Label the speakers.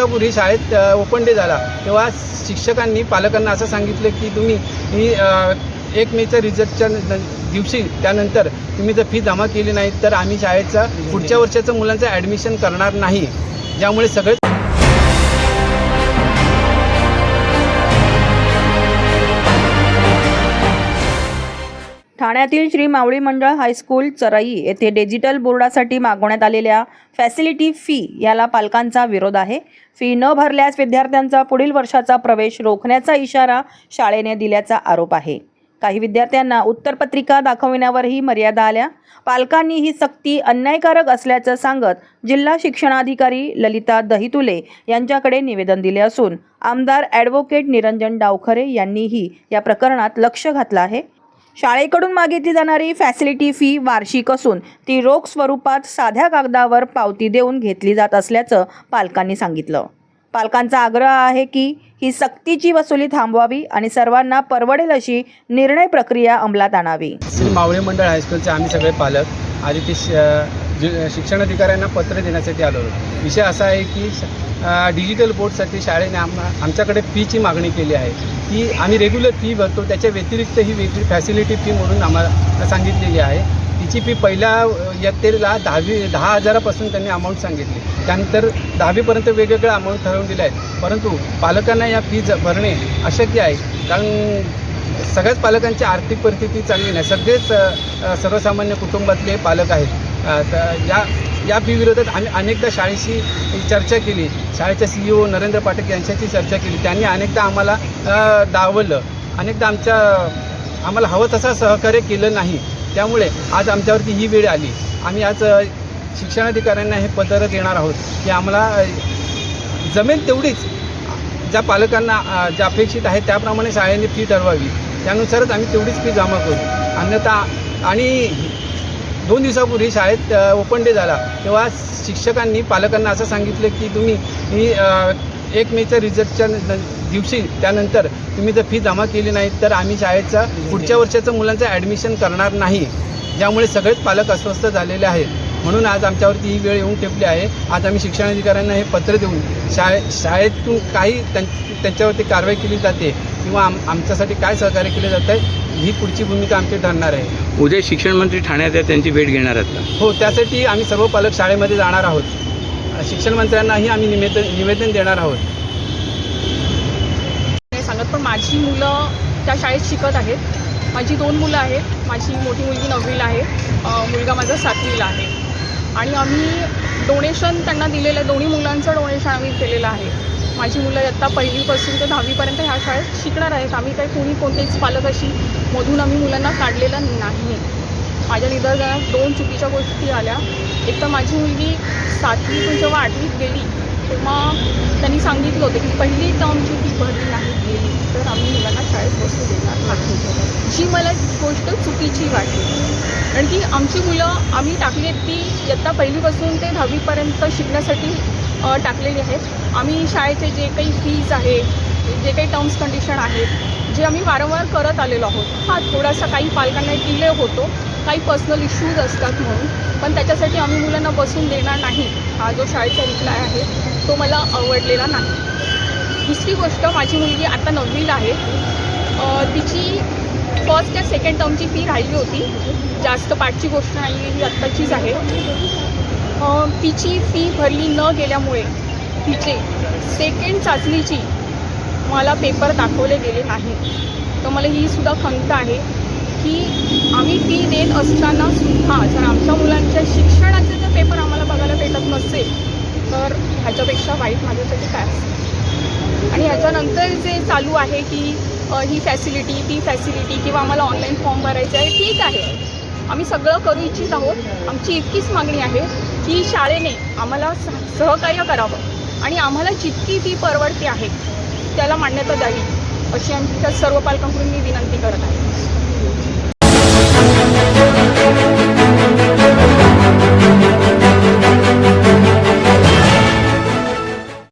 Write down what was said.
Speaker 1: दिवसापूर्वी शाळेत open day झाला. तेव्हा शिक्षकांनी पालकांना असं सांगितलं की तुम्ही ही एक मेच्या रिझल्टच्या दिवशी त्यानंतर तुम्ही जर फी जमा केली नाही तर आम्ही शाळेचा पुढच्या वर्षाचं मुलांचं ॲडमिशन करणार नाही. ज्यामुळे सगळे
Speaker 2: ठाण्यातील श्री मावळी मंडळ हायस्कूल चराई येथे डिजिटल बोर्डासाठी मागवण्यात आलेल्या फॅसिलिटी फी याला पालकांचा विरोध आहे. फी न भरल्यास विद्यार्थ्यांचा पुढील वर्षाचा प्रवेश रोखण्याचा इशारा शाळेने दिल्याचा आरोप आहे. काही विद्यार्थ्यांना उत्तरपत्रिका दाखविण्यावरही मर्यादा आल्या. पालकांनी ही सक्ती अन्यायकारक असल्याचं सांगत जिल्हा शिक्षणाधिकारी ललिता दहितुले यांच्याकडे निवेदन दिले असून आमदार ॲडव्होकेट निरंजन डावखरे यांनीही या प्रकरणात लक्ष घातलं आहे. शाळेकडून मागितली जाणारी फॅसिलिटी फी वार्षिक असून ती रोख स्वरूपात साध्या कागदावर पावती देऊन घेतली जात असल्याचं पालकांनी सांगितलं. पालकांचा आग्रह आहे की ही सक्तीची वसुली थांबवावी आणि सर्वांना परवडेल अशी निर्णय प्रक्रिया अंमलात आणावी.
Speaker 1: श्री मावळे मंडळ हायस्कूलचे आम्ही सगळे पालक आणि ते श- जे- शिक्षणाधिकाऱ्यांना पत्र देण्यासाठी आलो विषय असा आहे की डिजिटल बोर्डसाठी शाळेने आम आमच्याकडे फीची मागणी केली आहे. ती आम्ही रेग्युलर फी भरतो. त्याच्या व्यतिरिक्त ही वेगळी फॅसिलिटी फी म्हणून आम्हाला सांगितलेली आहे. तिची फी पहिल्या इयत्तेला दहावी दहा हजारापासून त्यांनी अमाऊंट सांगितली. त्यानंतर दहावीपर्यंत वेगवेगळ्या अमाऊंट ठरवून दिल्या आहेत. परंतु पालकांना या फी भरणे अशक्य आहे. कारण सगळ्याच पालकांची आर्थिक परिस्थिती चांगली नाही. सगळेच सर्वसामान्य कुटुंबातले पालक आहेत. तर या या फी विरोधात आम्ही अनेकदा शाळेशी चर्चा केली. शाळेच्या सी ओ नरेंद्र पाठक यांच्याशी चर्चा केली. त्यांनी अनेकदा आम्हाला दावलं अनेकदा आमच्या आम्हाला हवं तसा सहकार्य केलं नाही. त्यामुळे आज आमच्यावरती ही वेळ आली. आम्ही आज शिक्षणाधिकाऱ्यांना हे पत्र देणार आहोत. की आम्हाला जमेल तेवढीच. ज्या पालकांना ज्या अपेक्षित आहे त्याप्रमाणे शाळेने फी ठरवावी. त्यानुसारच आम्ही तेवढीच फी जमा करू. अन्यथा आणि दोन दिवसापूर्वी शाळेत ओपन डे झाला. तेव्हा शिक्षकांनी पालकांना असं सांगितलं की तुम्ही ही एक मेच्या रिझल्टच्या दिवशी त्यानंतर तुम्ही जर फी जमा केली नाही तर आम्ही शाळेचा पुढच्या वर्षाचं मुलांचं ॲडमिशन करणार नाही. ज्यामुळे सगळेच पालक अस्वस्थ झालेले आहेत. म्हणून आज आमच्यावरती ही वेळ येऊन ठेपली आहे. आज आम्ही शिक्षणाधिकाऱ्यांना हे पत्र देऊन शाळे शाळेतून काही त्यां त्यांच्यावरती कारवाई केली जाते किंवा आम आमच्यासाठी काय सहकार्य केले जातं आहे ही पुढची भूमिका आमची ठरणार आहे.
Speaker 3: उद्या शिक्षण मंत्री ठाण्यात आहे त्यांची भेट घेणार आहात का?
Speaker 1: हो त्यासाठी आम्ही सर्व पालक शाळेमध्ये जाणार आहोत. शिक्षण मंत्र्यांनाही आम्ही निवेदन निवेदन देणार आहोत.
Speaker 4: नाही सांगत पण माझी मुलं त्या शाळेत शिकत आहेत. माझी दोन मुलं आहेत. माझी मोठी मुलगी नववीला आहे. मुलगा माझा सातवीला आहे. आणि आम्ही डोनेशन त्यांना दिलेलं आहे. दोन्ही मुलांचं डोनेशन आम्ही केलेलं आहे. माझी मुलं आत्ता पहिलीपासून ते दहावीपर्यंत ह्या शाळेत शिकणार आहेत. आम्ही काही कोणी कोणतेच पालक अशी मधून आम्ही मुलांना काढलेलं नाही माझ्या निदर्शनात दोन चुकीच्या गोष्टी आल्या. एक तर माझी मुलगी सातवीतून जेव्हा आठवीत गेली तेव्हा त्यांनी सांगितलं होतं की पहिली टर्मची फी भरली नाही गेली तर आम्ही मुलांना शाळेत बसू देणार नाही. जी मला गोष्ट चुकीची वाटली कारण की आमची मुलं आम्ही टाकली आहेत ती इयत्ता पहिलीपासून ते दहावीपर्यंत शिकण्यासाठी टाकलेली आहेत. आम्ही शाळेचे जे काही फीज आहे जे काही टर्म्स कंडिशन आहेत जे आम्ही वारंवार करत आलेलो आहोत. हा थोडासा काही पालकांना डिले होतो. काही पर्सनल इश्यूज असतात म्हणून. पण त्याच्यासाठी आम्ही मुलांना बसून देणार नाही. हा जो शाळेचा रिप्लाय आहे तो मला आवडलेला नाही. दुसरी गोष्ट माझी मुलगी आता नववीला आहे. तिची फर्स्ट या सेकंड टर्मची फी राहिली होती. जास्त पाठची गोष्ट नाही आहे ही आत्ताचीच आहे. तिची फी भरली न गेल्यामुळे तिचे सेकंड चाचणीची मला पेपर दाखवले गेले नाही. तर मला ही सुद्धा खंत आहे की आम्ही फी देत असताना सुद्धा जर आमच्या मुलांच्या शिक्षणाचे जर पेपर आम्हाला बघायला भेटत नसेल तर ह्याच्यापेक्षा वाईट माझ्यासाठी काय असेल? आणि ह्याच्यानंतर जे चालू आहे की ही फॅसिलिटी ती फॅसिलिटी किंवा आम्हाला ऑनलाईन फॉर्म भरायचा आहे ठीक आहे. आम्ही सगळं करू इच्छित आहोत. आमची इतकीच मागणी आहे की शाळेने आम्हाला सह- सहकार्य करावं आणि आम्हाला जितकी ती परवडते आहे त्याला मान्यता द्यावी अशी आमच्या सर्व पालकांकडून मी विनंती करत आहे.